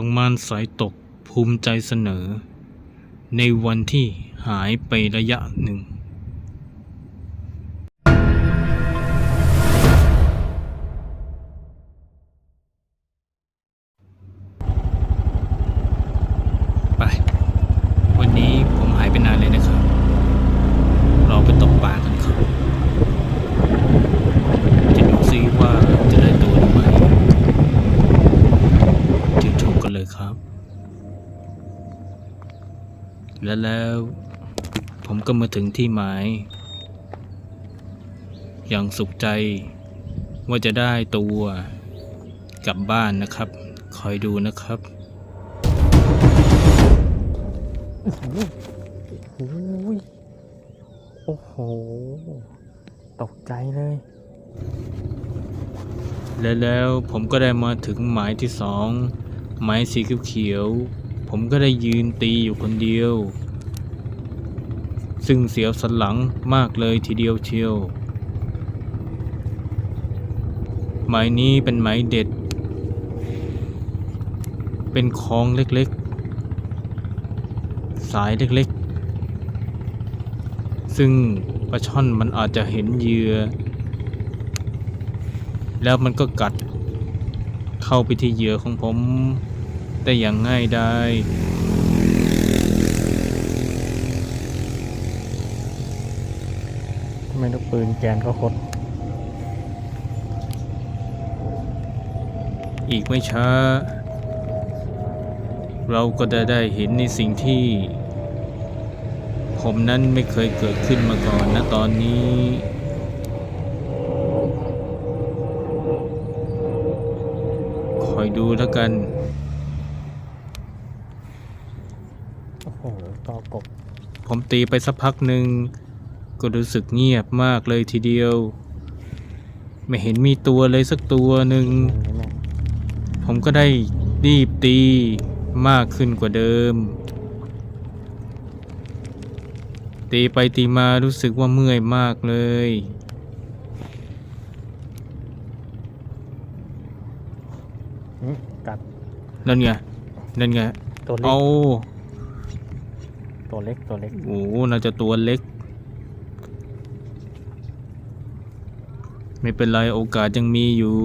ประมาณสายตกภูมิใจเสนอ ในวันที่หายไประยะหนึ่ง และแล้วผมก็มาถึงที่หมาย อย่างสุขใจว่าจะได้ตัวกลับบ้านนะครับ คอยดูนะครับโอ้ยโอ้โห ตกใจเลย และแล้วผมก็ได้มาถึงหมายที่สอง หมายสีเขียวๆ ผมก็ได้ยืนตีอยู่คนเดียว ซึ่งเสียวสันหลังมากเลยทีเดียวเชียว หมายนี้เป็นหมายเด็ด เป็นคลองเล็กๆ สายเล็กๆ ซึ่งปลาช่อนมันอาจจะเห็นเหยื่อ แล้วมันก็กัดเข้าไปที่เหยื่อของผม ได้อย่างง่ายดายทำไมลูกปืนแกนก็คด อีกไม่ช้า เราก็จะได้เห็นในสิ่งที่ ผมนั้นไม่เคยเกิดขึ้นมาก่อนนะตอนนี้คอยดูแล้วกัน โอ้โห ต่อกบผมตีไปสักพักหนึ่งก็รู้สึกเงียบมากเลยทีเดียว ไม่เห็นมีตัวเลยสักตัวหนึ่งมันนี่แม่งผมก็ได้รีบตีมากขึ้นกว่าเดิม ตีไปตีมารู้สึกว่าเมื่อยมากเลยอื้อกัดนั่นไง นั่นไง ตัวเล็เอาก ตัวเล็กตัวเล็กโอ้หน่าจะตัวเล็ก ไม่เป็นไรโอกาสยังมีอยู่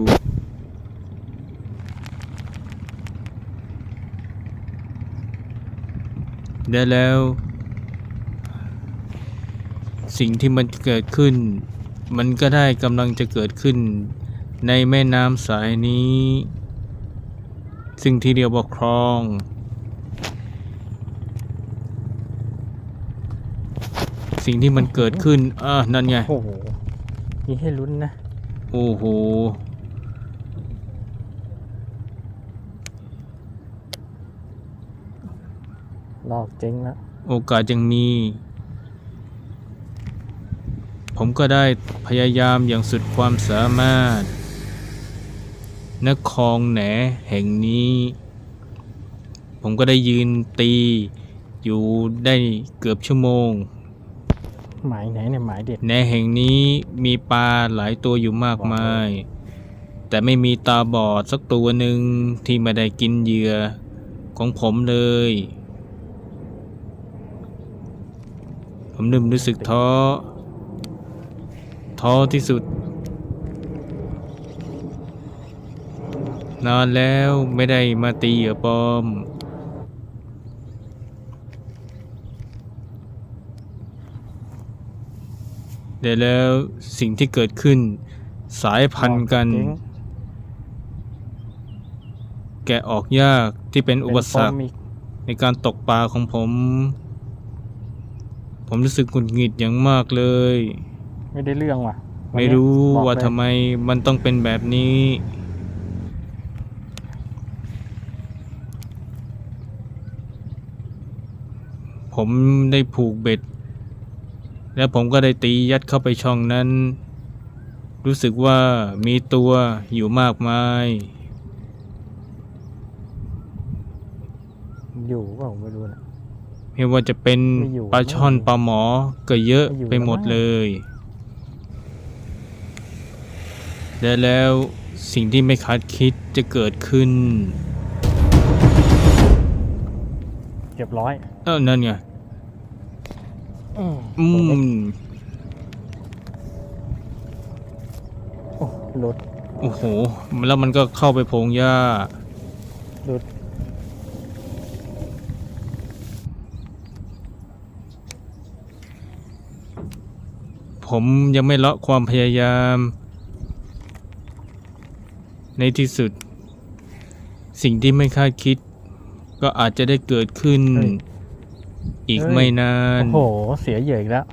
ได้แล้ว สิ่งที่มันเกิดขึ้น มันก็ได้กำลังจะเกิดขึ้น ในแม่น้ำสายนี้ ซึ่งที่เรียกว่าคลอง สิ่งที่มันเกิดขึ้นอ่านั่นไง โอ้โหมีให้ลุ้นนะ โอ้โหลอกเจ๊งแล้ว โอกาสยังมี ผมก็ได้พยายามอย่างสุดความสามารถนครแหนแห่งนี้ ผมก็ได้ยืนตีอยู่ได้เกือบชั่วโมง หมายไหนเนี่ยหมายเด็ดในแห่งนี้มีปลาหลายตัวอยู่มากมาย แต่ไม่มีตาบอดสักตัวหนึ่งที่ไม่ได้กินเหยื่อของผมเลย ผมนึมรู้สึกท้อ ท้อที่สุด นานแล้วไม่ได้มาตีเหยื่อปลอม เดี๋ยวแล้วสิ่งที่เกิดขึ้น สายพันธุ์กันเจ๊งแกะออกยากที่เป็นอุปสรรคเป็นปมอีกในการตกปลาของผม ผมรู้สึกหงุดหงิดอย่างมากเลย ไม่ได้เรื่องว่ะวันไม่เนี้ยรู้บอกว่าเลยทำไมมันต้องเป็นแบบนี้ผมได้ผูกเบ็ด แล้วผมก็ได้ตียัดเข้าไปช่องนั้น รู้สึกว่ามีตัวอยู่มากมาย อยู่เปล่าไม่รู้นะ ไม่ว่าจะเป็นไม่อยู่ ปลาช่อนไม่อยู่ปลาหมอก็เยอะไม่อยู่ไปหมดแล้วมั้งเลย และแล้วสิ่งที่ไม่คาดคิดจะเกิดขึ้นรียบร้อย เออนั่นไง อืมอืมโอ้หลุดโอ้โห แล้วมันก็เข้าไปพงหญ้าหลุดผมยังไม่ละความพยายาม ในที่สุด สิ่งที่ไม่คาดคิด ก็อาจจะได้เกิดขึ้นเฮ้ย อีกไม่นาน โอ้โห เสียเหยื่ออีกแล้ว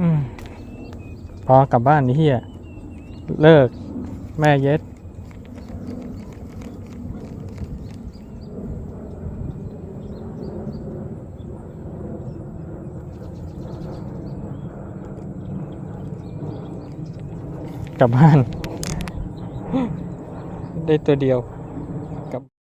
อืม พอกลับบ้านนี่เฮียเลิก แม่เย็ด กลับบ้าน ได้ตัวเดียว